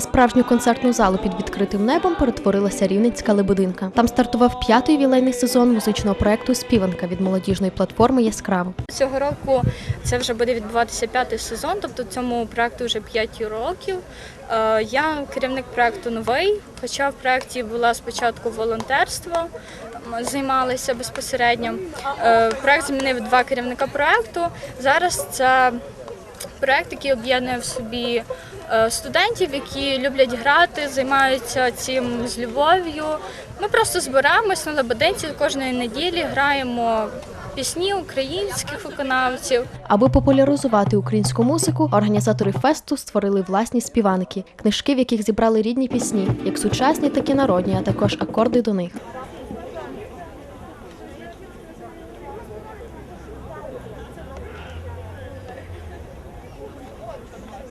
На справжню концертну залу під відкритим небом перетворилася Рівненська Лебединка. Там стартував п'ятий ювілейний сезон музичного проекту Співанка від молодіжної платформи Яскраво. Цього року це вже буде відбуватися п'ятий сезон, тобто цьому проекту вже 5 років. Е, Я керівник проекту новий, хоча в проєкті була спочатку волонтерство, займалися безпосередньо. Е, Проект змінив два керівника проекту. Зараз це проект, який об'єднує в собі е, студентів, які люблять грати, займаються цим з любов'ю. Ми просто збираємось на лебединці кожної неділі, граємо пісні українських виконавців. Аби популяризувати українську музику, організатори фесту створили власні співаники, книжки, в яких зібрали рідні пісні, як сучасні, так і народні, а також акорди до них.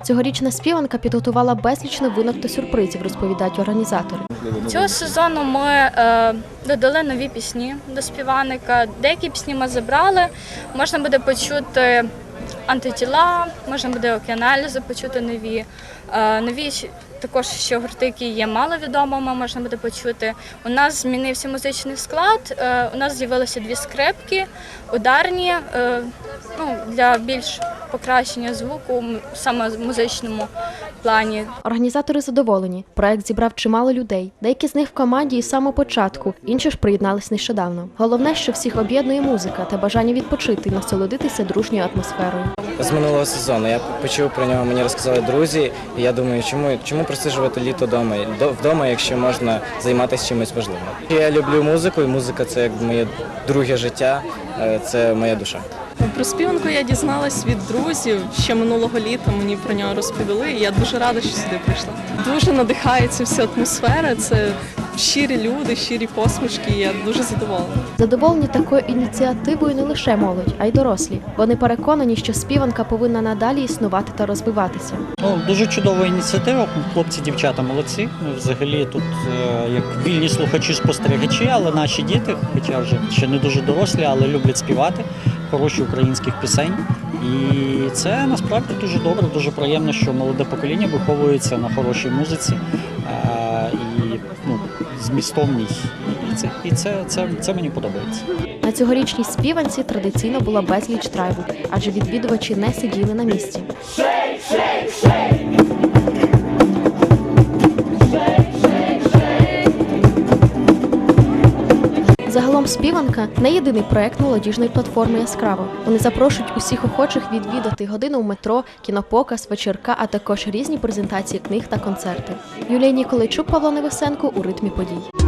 Цьогорічна співанка підготувала безліч новинок та сюрпризів, розповідають організатори. Цього сезону ми е, додали нові пісні до співаника. Деякі пісні ми забрали. Можна буде почути антитіла, можна буде океаналізи почути нові. Е, нові також ще гурти, які є маловідомими, можна буде почути. У нас змінився музичний склад. Е, у нас з'явилися дві скрипки, ударні ну, для більш покращення звуку саме в музичному плані. Організатори задоволені. Проект зібрав чимало людей. Деякі з них в команді із самого початку, інші ж приєднались нещодавно. Головне, що всіх об'єднує музика та бажання відпочити і насолодитися дружньою атмосферою. з минулого сезону. Я почув про нього, мені розказали друзі, і я думаю, чому, чому просиджувати літо вдома, вдома, якщо можна займатися чимось важливим. Я люблю музику, і музика це як моє друге життя, е, це моя душа. Про співанку я дізналась від друзів ще минулого літа. Мені про нього розповіли. і Я дуже рада, що сюди прийшла. Дуже надихається вся атмосфера. Це щирі люди, щирі посмішки. Я дуже задоволена. Задоволені такою ініціативою не лише молодь, а й дорослі. Вони переконані, що співанка повинна надалі існувати та розвиватися. Ну, дуже чудова ініціатива. Хлопці, дівчата молодці. Ну, Взагалі тут е, як вільні слухачі, спостерігачі, але наші діти, хоча вже ще не дуже дорослі, але люблять співати хороші українських пісень. І це насправді дуже добре, дуже приємно, що молоде покоління виховується на хорошій музиці і ну, змістовній. І це, і це, це, це мені подобається. На цьогорічній співанці традиційно була безліч трайву, адже відвідувачі не сиділи на місці. Загалом співанка не єдиний проект молодіжної платформи Яскраво. Вони запрошують усіх охочих відвідати годину в метро, кінопоказ, вечірка, а також різні презентації книг та концерти. Юлія Ніколайчук, Павло Невесенко у ритмі подій.